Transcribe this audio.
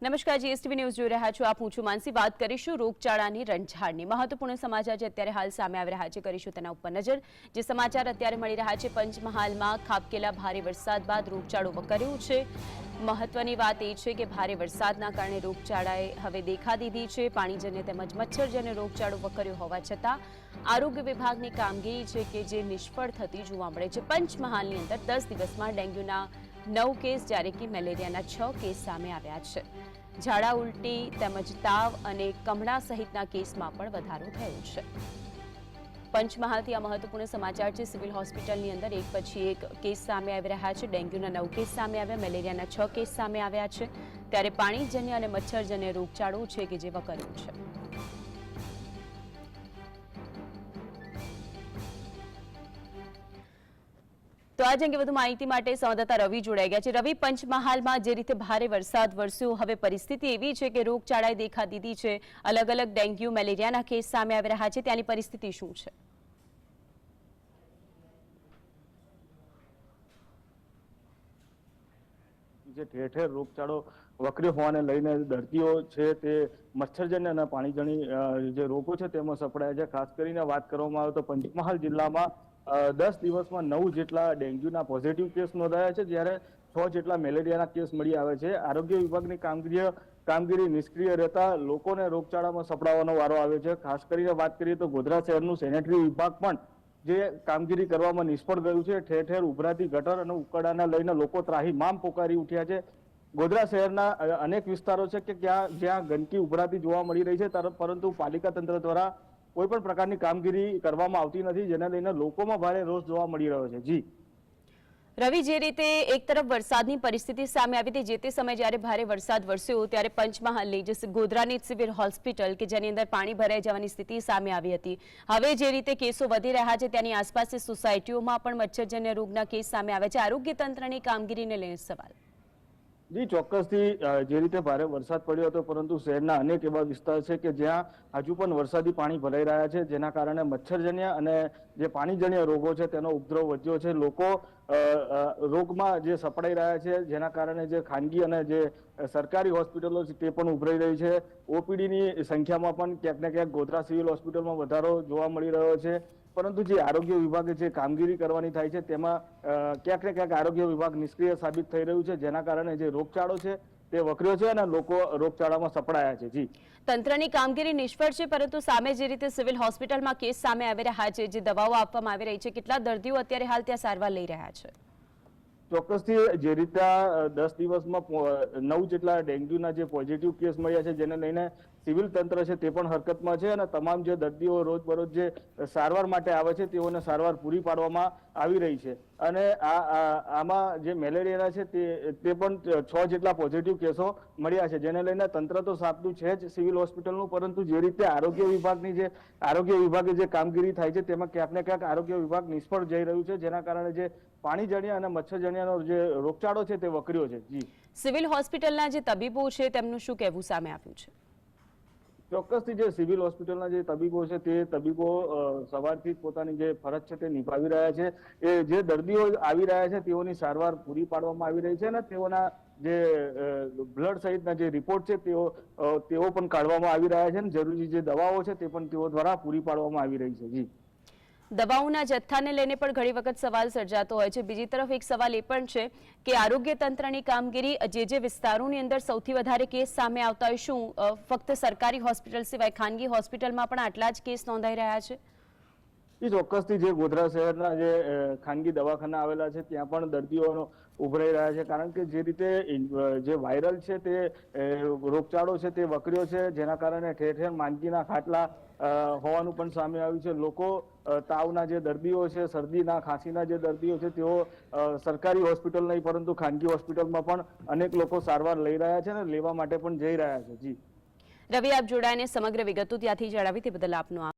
નમસ્કાર, GSTV news જોઈ રહ્યા છો આપ, હું છું માનસી. વાત કરીશું રોગચાળાની રંજાડની મહત્વપૂર્ણ સમાચાર જે અત્યારે હાલ સામે આવી રહ્યા છે, કરીશું તેના ઉપર નજર. જે સમાચાર અત્યારે મળી રહ્યા છે, પંચમહાલમાં ખાબકેલા ભારે વરસાદ બાદ રોગચાળો વકર્યો છે. મહત્વની વાત એ છે કે ભારે વરસાદના કારણે રોગચાળાએ હવે દેખા દીધી છે. પાણીજન્ય તેમજ મચ્છરજન્ય રોગચાળો વકર્યો હોવા છતાં આરોગ્ય વિભાગની કામગીરી છે કે જે નિષ્ફળ થતી જોવા મળે છે. પંચમહાલની અંદર દસ દિવસમાં ડેન્ગ્યુના નવ કેસ જ્યારે કે મેલેરિયાના છ કેસ સામે આવ્યા છે. ઝાડા ઉલટી, તેમજ તાવ અને કમળા સહિતના કેસમાં પણ વધારો થયો છે. પંચમહાલથી આ મહત્વપૂર્ણ સમાચાર છે. સિવિલ હોસ્પિટલની અંદર એક પછી એક કેસ સામે આવી રહ્યા છે. ડેન્ગ્યુના નવ કેસ સામે આવ્યા, મેલેરિયાના છ કેસ સામે આવ્યા છે. ત્યારે પાણીજન્ય અને મચ્છરજન્ય રોગચાળો છે કે જે વકર્યો છે. તો આજ અંગે વધુ માહિતી માટે સંવાદદાતા રવિ જોડાઈ ગયા છે. રવિ, પંચમહાલમાં જે રીતે ભારે વરસાદ વરસ્યો, હવે પરિસ્થિતિ એવી છે કે રોગચાળાએ દેખા દીધી છે. અલગ અલગ ડેન્ગ્યુ, મેલેરિયાના કેસ સામે આવી રહ્યા છે. ત્યાંની પરિસ્થિતિ શું છે? જે ઠેર ઠેર રોગચાળો વકર્યો હોવાને લઈને દર્દીઓ છે તે મચ્છરજન્ય અને પાણીજણી જે રોગો છે તેમાં સપડાયા છે. ખાસ કરીને વાત કરવામાં આવે તો પંચમહાલ જિલ્લામાં દસ દિવસમાં નવ જેટલા ડેન્ગ્યુના પોઝિટિવ કેસ નોંધાયા છે. જ્યારે છ જેટલા મેલેરિયાના કેસ મળી આવે છે. આરોગ્ય વિભાગની કામગીરી કામગીરી નિષ્ક્રિય રહેતા લોકોને રોગચાળામાં સપડાવવાનો વારો આવ્યો છે. ખાસ કરીને વાત કરીએ તો ગોધરા શહેરનું સેનેટરી વિભાગ પણ જે કામગીરી કરવામાં નિષ્ફળ ગયું છે, ઠેર ઠેર ઉભરાતી ગટર અને ઉકરડાને લઈને લોકો ત્રાહીમામ પોકારી ઉઠ્યા છે. ગોધરા શહેરના અનેક વિસ્તારો છે કે ક્યાં, જ્યાં ગંદકી ઉભરાતી જોવા મળી રહી છે પરંતુ પાલિકા તંત્ર દ્વારા કોઈ પણ પ્રકારની કામગીરી કરવામાં આવતી નથી, જેને લઈને લોકોમાં ભારે રોષ જોવા મળી રહ્યો છે. જી. રવિ જે રીતે એક તરફ વરસાદની પરિસ્થિતિ સામે આવી હતી, જે તે સમયે જ્યારે ભારે વરસાદ વરસ્યો ત્યારે પંચમહાલની જે ગોધરાની સિવિલ હોસ્પિટલ કે જેની અંદર પાણી ભરાઈ જવાની સ્થિતિ સામે આવી હતી. હવે જે રીતે કેસો વધી રહ્યા છે ત્યાંની આસપાસની સોસાયટીઓમાં પણ મચ્છરજન્ય રોગના કેસ સામે આવે છે. આરોગ્ય તંત્રની કામગીરીને લઈને સવાલ. જી, ચોક્કસથી જે રીતે ભારે વરસાદ પડ્યો હતો, પરંતુ શહેરના અનેક એવા વિસ્તાર છે કે જ્યાં હજુ પણ વરસાદી પાણી ભરાઈ રહ્યા છે, જેના કારણે મચ્છરજન્ય અને જે પાણીજન્ય રોગો છે, તેનો ઉપદ્રવ વધ્યો છે. લોકો રોગમાં જે સપડાઈ રહ્યા છે, જેના કારણે જે ખાનગી અને જે સરકારી હોસ્પિટલો છે તે પણ ઉભરાઈ રહી છે. ઓપીડીની સંખ્યામાં પણ ક્યાંક ને ક્યાંક ગોધરા સિવિલ હોસ્પિટલમાં વધારો જોવા મળી રહ્યો છે. પરંતુ જે આરોગ્ય વિભાગે જે કામગીરી કરવાની થાય છે, તેમાં ક્યાંક ને ક્યાંક આરોગ્ય વિભાગ નિષ્ક્રિય સાબિત થઈ રહ્યું છે, જેના કારણે જે રોગચાળો છે તે વકર્યો છે અને લોકો રોગચાળામાં સપડાયા છે. જી. તંત્રની કામગીરી નિષ્ફળ છે પરંતુ સામે જે રીતે સિવિલ હોસ્પિટલમાં કેસ સામે આવી રહ્યા છે જે દવાઓ આપવામાં આવી રહી છે કેટલા દર્દીઓ અત્યારે હાલ ત્યાં સારવાર લઈ રહ્યા છે? ચોક્કસથી જે રીતે દસ દિવસમાં નવ જેટલા ડેન્ગ્યુના જે પોઝિટિવ કેસ મળ્યા છે જેને લઈને સિવિલ તંત્ર છે તે પણ હરકતમાં છે અને તમામ જે દર્દીઓ રોજબરોજ જે સારવાર માટે આવે છે તેઓને સારવાર પૂરી પાડવામાં આવી રહી છે. અને આ આમાં જે મેલેરિયાના છે તે તે પણ છ જેટલા પોઝિટિવ કેસો મળ્યા છે. જેને લઈને તંત્ર તો સાપતું છે જ સિવિલ હોસ્પિટલનું, પરંતુ જે રીતે આરોગ્ય વિભાગની જે, આરોગ્ય વિભાગે જે કામગીરી થાય છે તેમાં ક્યાંક ને ક્યાંક આરોગ્ય વિભાગ નિષ્ફળ જઈ રહ્યું છે, જેના કારણે જે પાણીજણ્યા અને મચ્છરજન્યનો જે રોગચાળો છે તે વકર્યો છે. જી. સિવિલ હોસ્પિટલના જે તબીબો છે તેમનું શું કહેવું સામે આવ્યું છે? ચોક્કસથી જે સિવિલ હોસ્પિટલના જે તબીબો છે, તે તબીબો સવારથી પોતાની જે ફરજ છે તે નિભાવી રહ્યા છે. એ જે દર્દીઓ આવી રહ્યા છે, તેઓની સારવાર પૂરી પાડવામાં આવી રહી છે અને તેઓના જે બ્લડ સહિતના જે રિપોર્ટ છે, તેઓ તેઓ પણ કાઢવામાં આવી રહ્યા છે અને જરૂરી જે દવાઓ છે તે પણ તેઓ દ્વારા પૂરી પાડવામાં આવી રહી છે. જી. દવાઓના જથ્થાને લઈને પણ ઘણી વખત સવાલ સર્જાતો હોય છે. બીજી તરફ એક સવાલ એ પણ છે કે આરોગ્ય તંત્રની કામગીરી જે જે વિસ્તારોની અંદર સૌથી વધારે કેસ સામે આવતા હોય શું ફક્ત સરકારી હોસ્પિટલ સિવાય ખાનગી હોસ્પિટલમાં પણ આટલા જ કેસ નોંધાઈ રહ્યા છે? એ ચોક્કસથી જે ગોધરા શહેરના જે ખાનગી દવાખાના આવેલા છે, ત્યાં પણ દર્દીઓનો ઉભરાઈ રહ્યા છે. કારણ કે જે રીતે જે વાયરલ છે તે રોગચાળો છે તે વકર્યો છે, જેના કારણે ઠેર ઠેર માંદગીના ખાટલા હોવાનું પણ સામે આવ્યું છે. લોકો તાવના જે દર્દીઓ છે, શરદીના, ખાંસીના જે દર્દીઓ છે, તેઓ સરકારી હોસ્પિટલ નહીં, પરંતુ ખાનગી હોસ્પિટલમાં પણ અનેક લોકો સારવાર લઈ રહ્યા છે અને લેવા માટે પણ જઈ રહ્યા છે. જી. રવિ, આપ જોડાઈને સમગ્ર વિગતો ત્યાંથી જણાવી, તે બદલ આપનો